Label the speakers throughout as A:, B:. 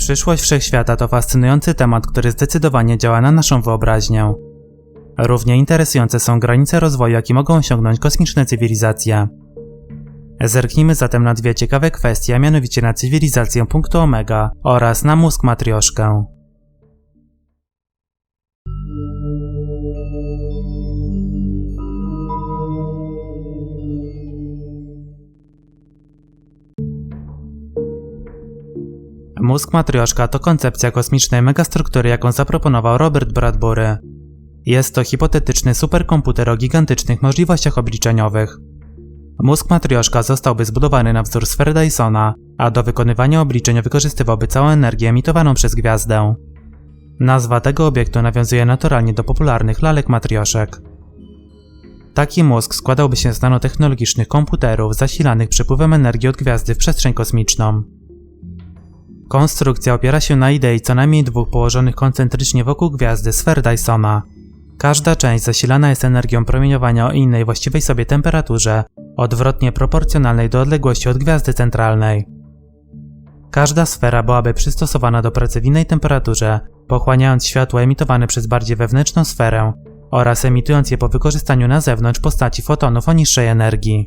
A: Przyszłość wszechświata to fascynujący temat, który zdecydowanie działa na naszą wyobraźnię. Równie interesujące są granice rozwoju, jakie mogą osiągnąć kosmiczne cywilizacje. Zerknijmy zatem na dwie ciekawe kwestie, a mianowicie na cywilizację punktu Omega oraz na mózg matrioszkę. Mózg matrioszka to koncepcja kosmicznej megastruktury, jaką zaproponował Robert Bradbury. Jest to hipotetyczny superkomputer o gigantycznych możliwościach obliczeniowych. Mózg matrioszka zostałby zbudowany na wzór sfery Dysona, a do wykonywania obliczeń wykorzystywałby całą energię emitowaną przez gwiazdę. Nazwa tego obiektu nawiązuje naturalnie do popularnych lalek matrioszek. Taki mózg składałby się z nanotechnologicznych komputerów zasilanych przepływem energii od gwiazdy w przestrzeń kosmiczną. Konstrukcja opiera się na idei co najmniej dwóch położonych koncentrycznie wokół gwiazdy sfer Dysona. Każda część zasilana jest energią promieniowania o innej właściwej sobie temperaturze, odwrotnie proporcjonalnej do odległości od gwiazdy centralnej. Każda sfera byłaby przystosowana do pracy w innej temperaturze, pochłaniając światło emitowane przez bardziej wewnętrzną sferę oraz emitując je po wykorzystaniu na zewnątrz postaci fotonów o niższej energii.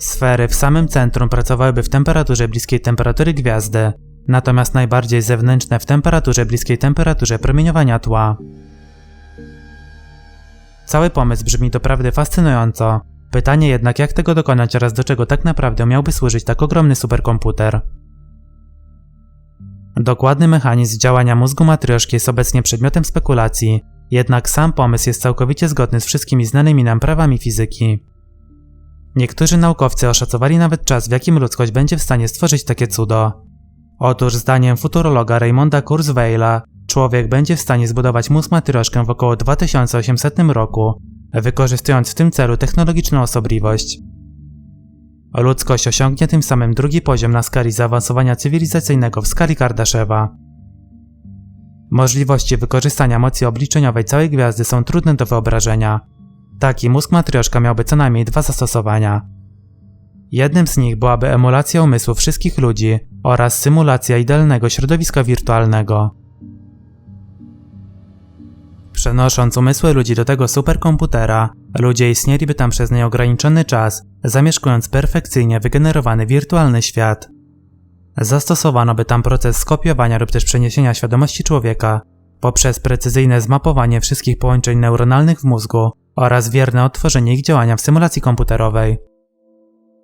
A: Sfery w samym centrum pracowałyby w temperaturze bliskiej temperatury gwiazdy, natomiast najbardziej zewnętrzne w temperaturze bliskiej temperaturze promieniowania tła. Cały pomysł brzmi doprawdy fascynująco. Pytanie jednak, jak tego dokonać oraz do czego tak naprawdę miałby służyć tak ogromny superkomputer. Dokładny mechanizm działania mózgu matrioszki jest obecnie przedmiotem spekulacji, jednak sam pomysł jest całkowicie zgodny z wszystkimi znanymi nam prawami fizyki. Niektórzy naukowcy oszacowali nawet czas, w jakim ludzkość będzie w stanie stworzyć takie cudo. Otóż zdaniem futurologa Raymonda Kurzweila, człowiek będzie w stanie zbudować mózg matrioszkę w około 2800 roku, wykorzystując w tym celu technologiczną osobliwość. Ludzkość osiągnie tym samym drugi poziom na skali zaawansowania cywilizacyjnego w skali Kardaszewa. Możliwości wykorzystania mocy obliczeniowej całej gwiazdy są trudne do wyobrażenia. Taki mózg matrioszka miałby co najmniej dwa zastosowania. Jednym z nich byłaby emulacja umysłu wszystkich ludzi oraz symulacja idealnego środowiska wirtualnego. Przenosząc umysły ludzi do tego superkomputera, ludzie istnieliby tam przez nieograniczony czas, zamieszkując perfekcyjnie wygenerowany wirtualny świat. Zastosowano by tam proces skopiowania lub też przeniesienia świadomości człowieka poprzez precyzyjne zmapowanie wszystkich połączeń neuronalnych w mózgu oraz wierne odtworzenie ich działania w symulacji komputerowej.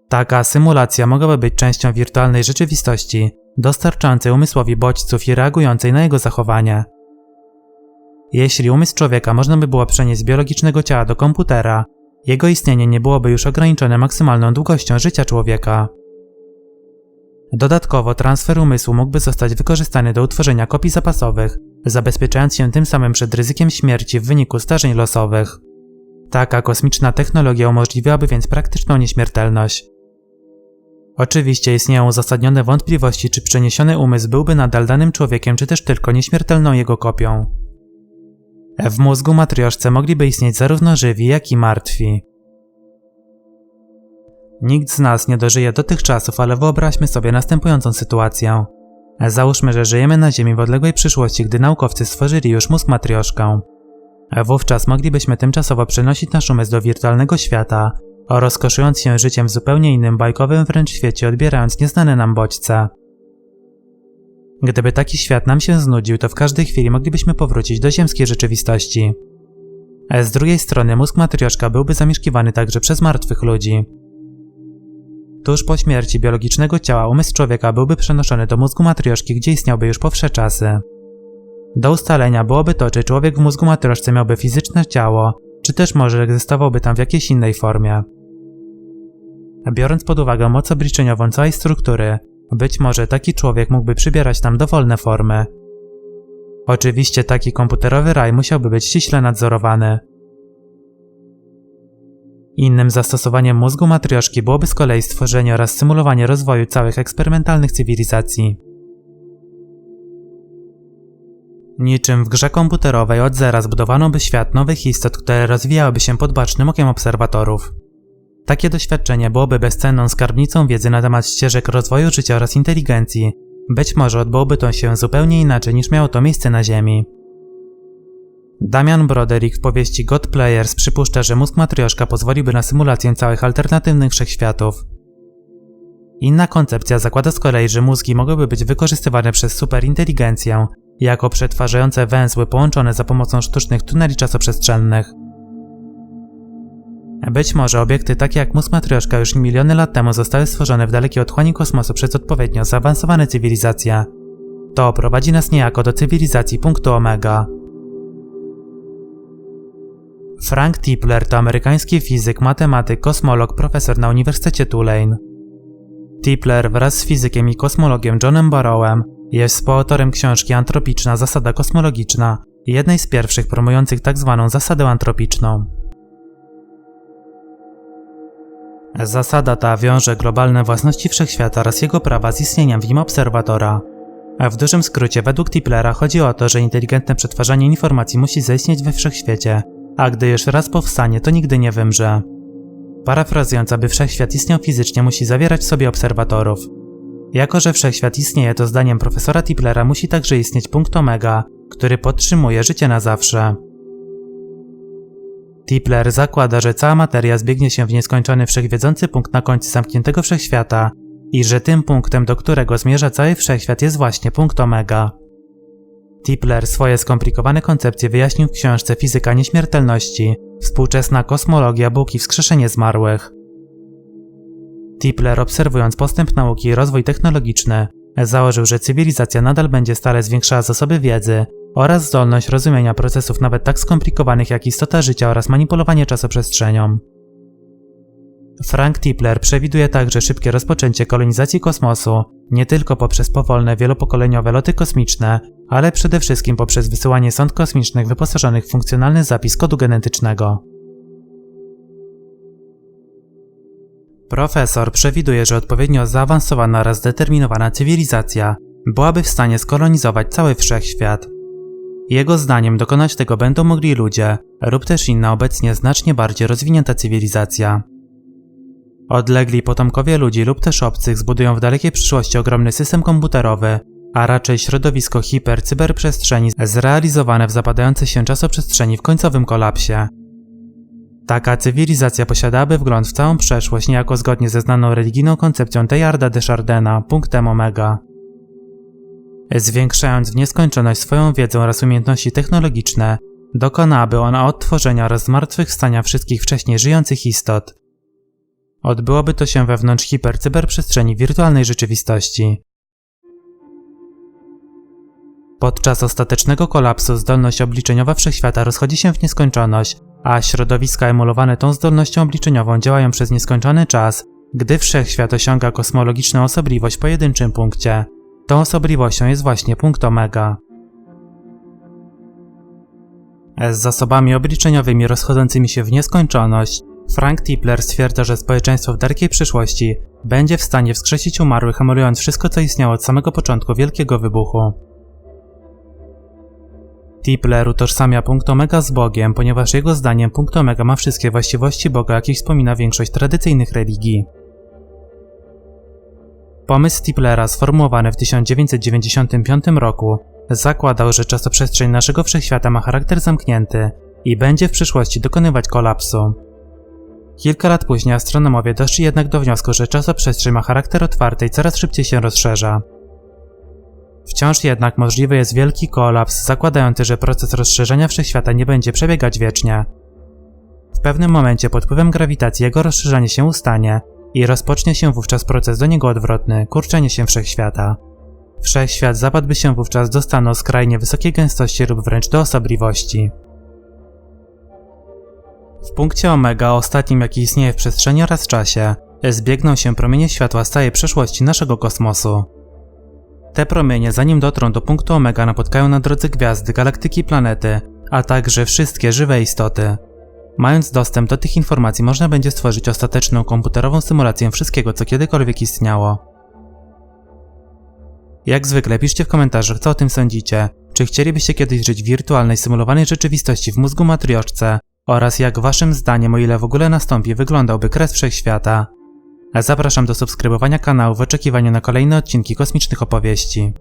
A: Taka symulacja mogłaby być częścią wirtualnej rzeczywistości, dostarczającej umysłowi bodźców i reagującej na jego zachowanie. Jeśli umysł człowieka można by było przenieść z biologicznego ciała do komputera, jego istnienie nie byłoby już ograniczone maksymalną długością życia człowieka. Dodatkowo transfer umysłu mógłby zostać wykorzystany do utworzenia kopii zapasowych, zabezpieczając się tym samym przed ryzykiem śmierci w wyniku zdarzeń losowych. Taka kosmiczna technologia umożliwiałaby więc praktyczną nieśmiertelność. Oczywiście istnieją uzasadnione wątpliwości, czy przeniesiony umysł byłby nadal danym człowiekiem, czy też tylko nieśmiertelną jego kopią. W mózgu matrioszce mogliby istnieć zarówno żywi, jak i martwi. Nikt z nas nie dożyje do tych czasów, ale wyobraźmy sobie następującą sytuację. Załóżmy, że żyjemy na Ziemi w odległej przyszłości, gdy naukowcy stworzyli już mózg matrioszkę. Wówczas moglibyśmy tymczasowo przenosić nasz umysł do wirtualnego świata, rozkoszując się życiem w zupełnie innym, bajkowym wręcz świecie, odbierając nieznane nam bodźce. Gdyby taki świat nam się znudził, to w każdej chwili moglibyśmy powrócić do ziemskiej rzeczywistości. Z drugiej strony mózg matrioszka byłby zamieszkiwany także przez martwych ludzi. Tuż po śmierci biologicznego ciała umysł człowieka byłby przenoszony do mózgu matrioszki, gdzie istniałby już po wsze czasy. Do ustalenia byłoby to, czy człowiek w mózgu matrioszce miałby fizyczne ciało, czy też może egzystowałby tam w jakiejś innej formie. Biorąc pod uwagę moc obliczeniową całej struktury, być może taki człowiek mógłby przybierać tam dowolne formy. Oczywiście taki komputerowy raj musiałby być ściśle nadzorowany. Innym zastosowaniem mózgu matrioszki byłoby z kolei stworzenie oraz symulowanie rozwoju całych eksperymentalnych cywilizacji. Niczym w grze komputerowej od zera zbudowano by świat nowych istot, które rozwijałyby się pod bacznym okiem obserwatorów. Takie doświadczenie byłoby bezcenną skarbnicą wiedzy na temat ścieżek rozwoju życia oraz inteligencji, być może odbyłoby to się zupełnie inaczej niż miało to miejsce na Ziemi. Damian Broderick w powieści God Players przypuszcza, że mózg matrioszka pozwoliłby na symulację całych alternatywnych wszechświatów. Inna koncepcja zakłada z kolei, że mózgi mogłyby być wykorzystywane przez superinteligencję jako przetwarzające węzły połączone za pomocą sztucznych tuneli czasoprzestrzennych. Być może obiekty takie jak mózg matrioszka już miliony lat temu zostały stworzone w dalekiej otchłani kosmosu przez odpowiednio zaawansowane cywilizacje. To prowadzi nas niejako do cywilizacji punktu omega. Frank Tipler to amerykański fizyk, matematyk, kosmolog, profesor na Uniwersytecie Tulane. Tipler wraz z fizykiem i kosmologiem Johnem Barrowem jest współautorem książki Antropiczna Zasada Kosmologiczna, jednej z pierwszych promujących tzw. Tak zasadę antropiczną. Zasada ta wiąże globalne własności wszechświata oraz jego prawa z istnieniem w nim obserwatora. A w dużym skrócie, według Tiplera chodzi o to, że inteligentne przetwarzanie informacji musi zaistnieć we wszechświecie, a gdy już raz powstanie, to nigdy nie wymrze. Parafrazując, aby wszechświat istniał fizycznie, musi zawierać w sobie obserwatorów. Jako, że wszechświat istnieje, to zdaniem profesora Tiplera musi także istnieć punkt omega, który podtrzymuje życie na zawsze. Tipler zakłada, że cała materia zbiegnie się w nieskończony wszechwiedzący punkt na końcu zamkniętego wszechświata i że tym punktem, do którego zmierza cały wszechświat jest właśnie punkt omega. Tipler swoje skomplikowane koncepcje wyjaśnił w książce Fizyka Nieśmiertelności, Współczesna kosmologia Bóg i wskrzeszenie zmarłych. Tipler, obserwując postęp nauki i rozwój technologiczny, założył, że cywilizacja nadal będzie stale zwiększała zasoby wiedzy oraz zdolność rozumienia procesów nawet tak skomplikowanych jak istota życia oraz manipulowanie czasoprzestrzenią. Frank Tipler przewiduje także szybkie rozpoczęcie kolonizacji kosmosu, nie tylko poprzez powolne, wielopokoleniowe loty kosmiczne, ale przede wszystkim poprzez wysyłanie sond kosmicznych wyposażonych w funkcjonalny zapis kodu genetycznego. Profesor przewiduje, że odpowiednio zaawansowana oraz zdeterminowana cywilizacja byłaby w stanie skolonizować cały wszechświat. Jego zdaniem dokonać tego będą mogli ludzie, lub też inna obecnie znacznie bardziej rozwinięta cywilizacja. Odlegli potomkowie ludzi lub też obcych zbudują w dalekiej przyszłości ogromny system komputerowy, a raczej środowisko hiper-cyberprzestrzeni zrealizowane w zapadającej się czasoprzestrzeni w końcowym kolapsie. Taka cywilizacja posiadałaby wgląd w całą przeszłość niejako zgodnie ze znaną religijną koncepcją Teilharda de Chardena, punktem omega. Zwiększając w nieskończoność swoją wiedzę oraz umiejętności technologiczne, dokonałaby ona odtworzenia oraz zmartwychwstania wszystkich wcześniej żyjących istot. Odbyłoby to się wewnątrz hipercyberprzestrzeni wirtualnej rzeczywistości. Podczas ostatecznego kolapsu zdolność obliczeniowa wszechświata rozchodzi się w nieskończoność, a środowiska emulowane tą zdolnością obliczeniową działają przez nieskończony czas, gdy wszechświat osiąga kosmologiczną osobliwość w pojedynczym punkcie. Tą osobliwością jest właśnie punkt omega. Z zasobami obliczeniowymi rozchodzącymi się w nieskończoność, Frank Tipler stwierdza, że społeczeństwo w dalekiej przyszłości będzie w stanie wskrzesić umarłych, emulując wszystko, co istniało od samego początku Wielkiego Wybuchu. Tipler utożsamia punkt omega z Bogiem, ponieważ jego zdaniem punkt omega ma wszystkie właściwości Boga, jakich wspomina większość tradycyjnych religii. Pomysł Tiplera, sformułowany w 1995 roku, zakładał, że czasoprzestrzeń naszego wszechświata ma charakter zamknięty i będzie w przyszłości dokonywać kolapsu. Kilka lat później astronomowie doszli jednak do wniosku, że czasoprzestrzeń ma charakter otwarty i coraz szybciej się rozszerza. Wciąż jednak możliwy jest wielki kolaps, zakładający, że proces rozszerzenia wszechświata nie będzie przebiegać wiecznie. W pewnym momencie pod wpływem grawitacji jego rozszerzanie się ustanie i rozpocznie się wówczas proces do niego odwrotny, kurczenie się wszechświata. Wszechświat zapadłby się wówczas do stanu skrajnie wysokiej gęstości lub wręcz do osobliwości. W punkcie omega, ostatnim jaki istnieje w przestrzeni oraz czasie, zbiegną się promienie światła z całej przeszłości naszego kosmosu. Te promienie, zanim dotrą do punktu omega, napotkają na drodze gwiazdy, galaktyki, planety, a także wszystkie żywe istoty. Mając dostęp do tych informacji, można będzie stworzyć ostateczną komputerową symulację wszystkiego, co kiedykolwiek istniało. Jak zwykle piszcie w komentarzach, co o tym sądzicie. Czy chcielibyście kiedyś żyć w wirtualnej, symulowanej rzeczywistości w mózgu matrioszce oraz jak waszym zdaniem, o ile w ogóle nastąpi, wyglądałby kres wszechświata. Zapraszam do subskrybowania kanału w oczekiwaniu na kolejne odcinki kosmicznych opowieści.